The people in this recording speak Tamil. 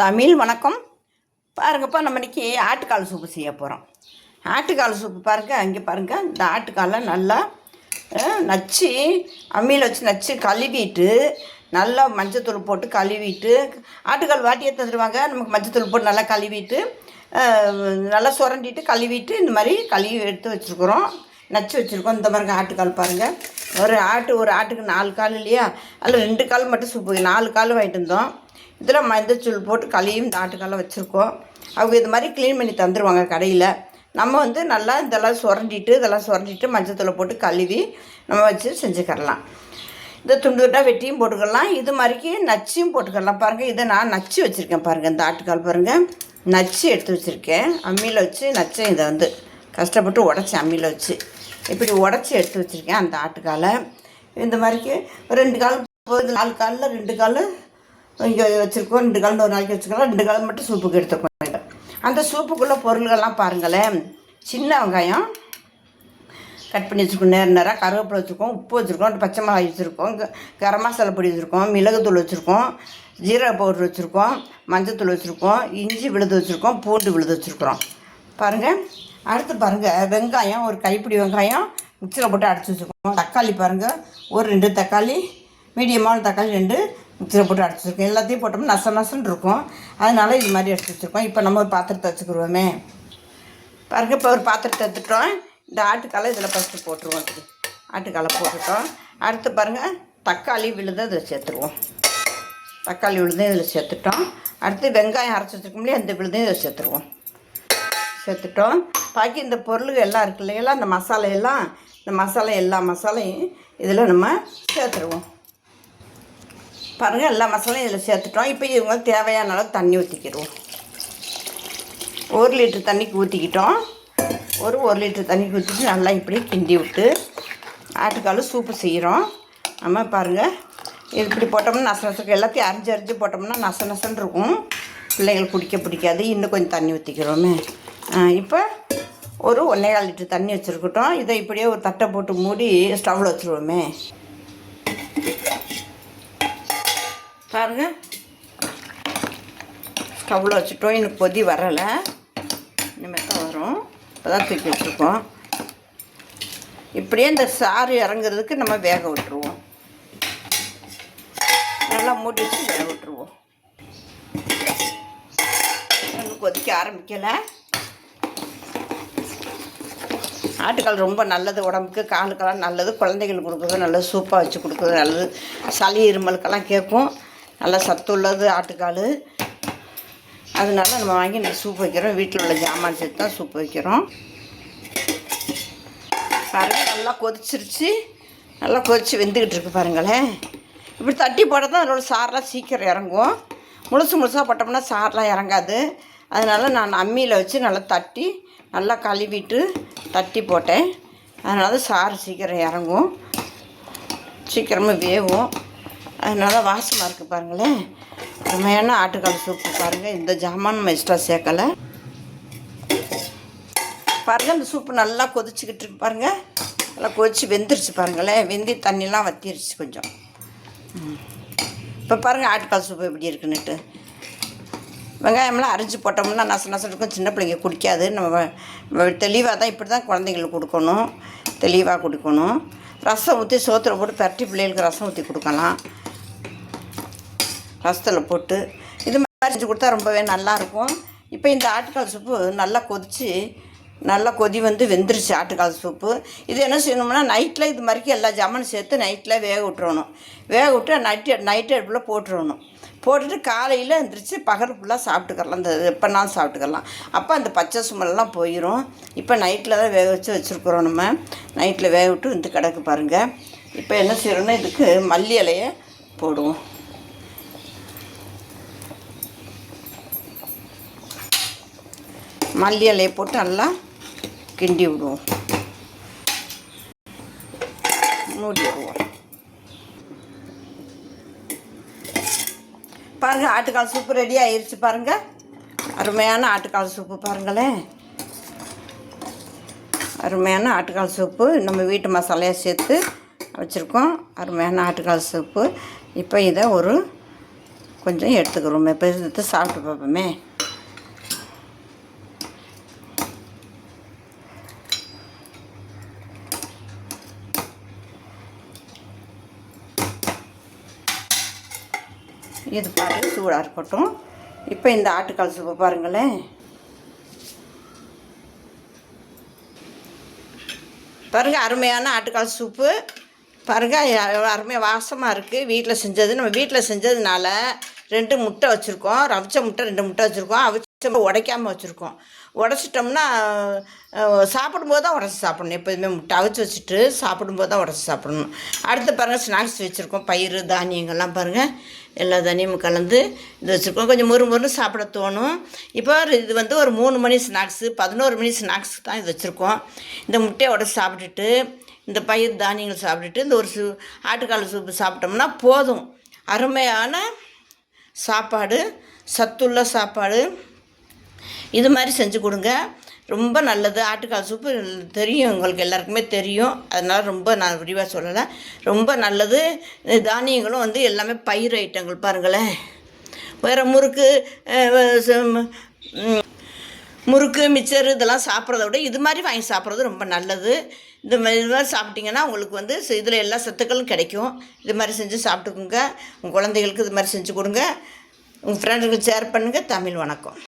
தமிழ் வணக்கம். பாருங்கப்பா நம்ம இன்றைக்கி ஆட்டுக்கால் சூப்பு செய்ய போகிறோம் ஆட்டுக்கால் சூப்பு பாருங்கள் அங்கே பாருங்கள் இந்த ஆட்டுக்காலை நல்லா நச்சு அம்மியில் வச்சு நச்சு கழுவிட்டு நல்லா மஞ்சத்தூள் போட்டு கழுவிட்டு ஆட்டுக்கால் வாட்டி எடுத்து தந்துடுவாங்க நமக்கு மஞ்சத்தூள் போட்டு நல்லா கழுவிட்டு நல்லா சுரண்டிட்டு கழுவிட்டு இந்த மாதிரி கழுவி எடுத்து வச்சுருக்குறோம். நச்சு வச்சுருக்கோம். இந்த மாதிரி ஆட்டுக்கால் பாருங்கள் ஒரு ஆட்டு ஒரு ஆட்டுக்கு நாலு கால் இல்லையா? அதில் ரெண்டு கால் மட்டும் சூப்பு நாலு கால் வாங்கிட்டு இருந்தோம் இதில் மஞ்சத்தூள் போட்டு களியும் இந்த வச்சுருக்கோம். அவங்க இது மாதிரி க்ளீன் பண்ணி தந்துடுவாங்க கடையில். நம்ம வந்து நல்லா இதெல்லாம் சுரண்டிட்டு இதெல்லாம் சுரண்டிட்டு மஞ்சத்தூளை போட்டு கழுவி நம்ம வச்சு செஞ்சுக்கரலாம் இதை துண்டு துண்டாக வெட்டியும் போட்டுக்கலாம். இது மாதிரிக்கு நச்சியும் போட்டுக்கலாம். பாருங்கள் இதை நான் நச்சு வச்சுருக்கேன் பாருங்கள் இந்த ஆட்டுக்கால் பாருங்கள் நச்சு எடுத்து வச்சுருக்கேன். அம்மியில் வச்சு நச்சேன் இதை வந்து. கஷ்டப்பட்டு உடச்சேன் அம்மியில் வச்சு. இப்படி உடச்சி எடுத்து வச்சுருக்கேன் அந்த ஆட்டுக்காலை. இந்த மாதிரிக்கு ஒரு ரெண்டு கால் நாலு காலில் ரெண்டு கால் இங்கே வச்சுருக்கோம். ரெண்டு காலம் ஒரு நாளைக்கு வச்சுக்கலாம் ரெண்டு காலம் மட்டும் சூப்புக்கு எடுத்துக்கோங்க அந்த சூப்புக்குள்ளே பொருள்கள்லாம் பாருங்களேன். சின்ன வெங்காயம் கட் பண்ணி வச்சுருக்கோம். நேரம் நேராக கருவேப்பிலை வச்சுருக்கோம். உப்பு வச்சுருக்கோம். பச்சை மிளகாய் வச்சுருக்கோம். கரம் மசாலா பொடி வச்சுருக்கோம். மிளகுத்தூள் வச்சுருக்கோம். ஜீரக பவுடர் வச்சுருக்கோம். மஞ்சத்தூள் வச்சுருக்கோம். இஞ்சி விழுது வச்சுருக்கோம். பூண்டு விழுது வச்சுருக்குறோம். பாருங்கள் அடுத்து பாருங்கள் வெங்காயம் ஒரு கைப்பிடி வெங்காயம் மிக்சியில் போட்டு அடைச்சி வச்சுருக்கோம். தக்காளி பாருங்கள் ஒரு ரெண்டு தக்காளி. மீடியமான தக்காளி ரெண்டு. மிக்சியில் போட்டு அடைச்சி வச்சுருக்கோம். எல்லாத்தையும் போட்டோம்னா நச நசன்னு இருக்கும். அதனால இது மாதிரி எடுத்து வச்சுருக்கோம். இப்போ நம்ம ஒரு பாத்திரத்தை வச்சுக்கிடுவோமே. பாருங்க இப்போ ஒரு பாத்திரத்தை எடுத்துட்டோம். இந்த ஆட்டுக்காலை இதில் ஃபஸ்ட்டு போட்டுருவோம். அதுக்கு ஆட்டுக்காலை போட்டுட்டோம். அடுத்து பாருங்கள் தக்காளி விழுதை இதில் சேர்த்துருவோம். தக்காளி விழுந்து இதில் சேர்த்துட்டோம். அடுத்து வெங்காயம் அரைச்சி வச்சுருக்கோம் இல்லையா அந்த விழுதையும் இதில் சேர்த்துருவோம். சேர்த்துட்டோம். பாக்கி இந்த பொருள் எல்லாம் இருக்கு இல்லைங்களா இந்த மசாலையெல்லாம் இந்த மசாலா எல்லா மசாலையும் இதில் நம்ம சேர்த்துருவோம். பாருங்கள் எல்லா மசாலையும் இதில் சேர்த்துட்டோம். இப்போ இவங்க தேவையான அளவு தண்ணி ஊற்றிக்கிடுவோம் ஒரு லிட்டர் தண்ணிக்கு ஊற்றிக்கிட்டோம் ஒரு ஒரு லிட்டர் தண்ணிக்கு ஊற்றிட்டு நல்லா இப்படி கிண்டி விட்டு ஆட்டுக்கால் சூப்பு செய்கிறோம் நம்ம பாருங்கள் இது இப்படி போட்டோம்னா நச நசக்கு எல்லாத்தையும் அரிஞ்சு அரிஞ்சு போட்டோம்னா நச நசன்னு இருக்கும். பிள்ளைங்களுக்கு பிடிக்க பிடிக்காது. இன்னும் கொஞ்சம் தண்ணி ஊற்றிக்கிறோமே இப்போ ஒரு ஒன்றேகால் லிட்டர் தண்ணி வச்சுருக்கட்டும். இதை இப்படியே ஒரு தட்டை போட்டு மூடி ஸ்டவ்வில் வச்சுருவோமே. பாருங்கள் ஸ்டவ்வில் வச்சுட்டோம். இன்னும் கொதி வரலை. இனிமேல் தான் வரும். இப்போ தான் தூக்கி வச்சுருக்கோம். இப்படியே இந்த சாறு இறங்குறதுக்கு நம்ம வேக விட்டுருவோம். நல்லா மூடி வச்சு வேக விட்டுருவோம். இன்னும் கொதிக்க ஆரம்பிக்கலை. ஆட்டுக்கால் ரொம்ப நல்லது உடம்புக்கு காலுக்கெல்லாம் நல்லது குழந்தைகளுக்கு கொடுக்குறது நல்லது சூப்பாக வச்சு கொடுக்குறது நல்லது. சளி இருமலுக்கெல்லாம் கேட்கும். நல்லா சத்து உள்ளது ஆட்டுக்கால். அதனால நம்ம வாங்கி இந்த சூப் வைக்கிறோம். வீட்டில் உள்ள ஜாமான் சேர்த்து தான் சூப் வைக்கிறோம். பாருங்கள் நல்லா கொதிச்சிருச்சு. நல்லா கொதிச்சு வெந்துக்கிட்டு இருக்கு பாருங்களேன் இப்படி தட்டி போட தான் அதோட சாரெலாம் சீக்கிரம் இறங்கும். முழுசு முழுசாக போட்டோம்னா சாரெலாம் இறங்காது. அதனால் நான் அம்மியில் வச்சு நல்லா தட்டி நல்லா கழுவிட்டு தட்டி போட்டேன். அதனால சாறு சீக்கிரம் இறங்கும். சீக்கிரமாக வேகும் அதனால் வாசமாக இருக்குது பாருங்களேன் உண்மையான ஆட்டுக்கால் சூப்பு பாருங்கள் இந்த ஜாமான் நம்ம எக்ஸ்ட்ரா சேர்க்கலை. பாருங்கள் இந்த சூப்பு நல்லா கொதிச்சுக்கிட்டு இருக்கு பாருங்கள் நல்லா கொதிச்சு வெந்துருச்சு பாருங்களேன் வெந்தி தண்ணிலாம் வத்திருச்சு கொஞ்சம். ம். இப்போ பாருங்கள் ஆட்டுக்கால் சூப்பு எப்படி இருக்குன்னுட்டு. வெங்காயம்லாம் அரிஞ்சு போட்டோம்னா நச நச இருக்கும். சின்ன பிள்ளைங்க குடிக்காது. நம்ம தெளிவாக தான் இப்படி தான் குழந்தைங்களுக்கு கொடுக்கணும். தெளிவாக கொடுக்கணும். ரசம் ஊற்றி சோத்துல போட்டு பரட்டி பிள்ளைகளுக்கு ரசம் ஊற்றி கொடுக்கலாம். ரசத்தில் போட்டு இது மாதிரி செஞ்சு கொடுத்தா ரொம்பவே நல்லாயிருக்கும். இப்போ இந்த ஆட்டுக்கால் சூப்பு நல்லா கொதிச்சு நல்லா கொதி வந்து வெந்துருச்சு ஆட்டுக்கால் சூப்பு. இது என்ன செய்யணும்னா நைட்டில் இது மாதிரி எல்லா ஜாமானும் சேர்த்து நைட்டில் வேக விட்டுறணும். வேக விட்டு நைட்டு நைட்டு அடுப்பில் போட்டுறணும். போட்டுட்டு காலையில் எழுந்திரிச்சு பகல் ஃபுல்லாக சாப்பிட்டுக்கலாம். இந்த எப்போனாலும் சாப்பிட்டுக்கலாம். அப்போ அந்த பச்சை சுமல்லாம் போயிடும் இப்போ நைட்டில் தான் வேக வச்சு வச்சுருக்குறோம் நம்ம. நைட்டில் வேக விட்டு வந்து கிடக்கு பாருங்கள் இப்போ என்ன செய்யணும்னா இதுக்கு மல்லி இலையை போடுவோம். மல்லி இலையை போட்டு நல்லா கிண்டி விடுவோம். மூடி விடுவோம். பாருங்கள் ஆட்டுக்கால் சூப்பு ரெடி ஆயிடுச்சு பாருங்கள் அருமையான ஆட்டுக்கால் சூப்பு பாருங்களேன். அருமையான ஆட்டுக்கால் சூப்பு நம்ம வீட்டு மசாலையாக சேர்த்து வச்சுருக்கோம். அருமையான ஆட்டுக்கால் சூப்பு இப்போ இதை ஒரு கொஞ்சம் எடுத்துக்கிறோம். இப்போ எடுத்து சாப்பிட்டு பார்ப்போமே. இது பாரு சூடாக இருக்கட்டும். இப்போ இந்த ஆட்டுக்கால் சூப்பை பாருங்களேன். பாருங்க அருமையான ஆட்டுக்கால் சூப்பு. பாருங்க எவ்வளோ அருமையாக வாசமாக இருக்குது வீட்டில் செஞ்சது நம்ம வீட்டில் செஞ்சதுனால ரெண்டு முட்டை வச்சுருக்கோம். ரவிச்ச முட்டை ரெண்டு முட்டை வச்சுருக்கோம். அவிச்ச உடைக்காமல் வச்சுருக்கோம். உடச்சிட்டோம்னா சாப்பிடும்போது தான் உடச்சி சாப்பிடணும். எப்போதுமே முட்டை அவிச்சு வச்சுட்டு சாப்பிடும்போது தான் உடச்சி சாப்பிடணும். அடுத்து பாருங்கள் ஸ்நாக்ஸ் வச்சுருக்கோம். பயிறு தானியங்கள்லாம் பாருங்கள் எல்லா தானியமும் கலந்து இது வச்சுருக்கோம். கொஞ்சம் முறு முறுன்னு சாப்பிட தோணும். இப்போ இது வந்து ஒரு மூணு மணி ஸ்நாக்ஸு பதினோரு மணி ஸ்நாக்ஸ் தான் இது வச்சுருக்கோம். இந்த முட்டையோட சாப்பிட்டுட்டு இந்த பயிர் தானியங்கள் சாப்பிட்டுட்டு இந்த ஒரு சூ ஆட்டுக்கால் சூப்பு சாப்பிட்டோம்னா போதும். அருமையான சாப்பாடு சத்துள்ள சாப்பாடு. இது மாதிரி செஞ்சு கொடுங்க. ரொம்ப நல்லது. ஆட்டுக்கால் சூப்பு தெரியும் உங்களுக்கு எல்லாருக்குமே தெரியும். அதனால் ரொம்ப நான் விரிவாக சொல்லலை. ரொம்ப நல்லது. தானியங்களும் வந்து எல்லாமே பயிர் ஐட்டங்கள் பாருங்களேன். வேறு முறுக்கு முறுக்கு மிச்சர் இதெல்லாம் சாப்பிட்றத விட இது மாதிரி வாங்கி சாப்பிட்றது ரொம்ப நல்லது. இந்த மாதிரி இது மாதிரி சாப்பிட்டிங்கன்னா உங்களுக்கு வந்து இதில் எல்லா சத்துக்களும் கிடைக்கும். இது மாதிரி செஞ்சு சாப்பிட்டுக்குங்க. உங்கள் குழந்தைகளுக்கு இது மாதிரி செஞ்சு கொடுங்க. உங்கள் ஃப்ரெண்டுகளுக்கு ஷேர் பண்ணுங்கள் தமிழ் வணக்கம்.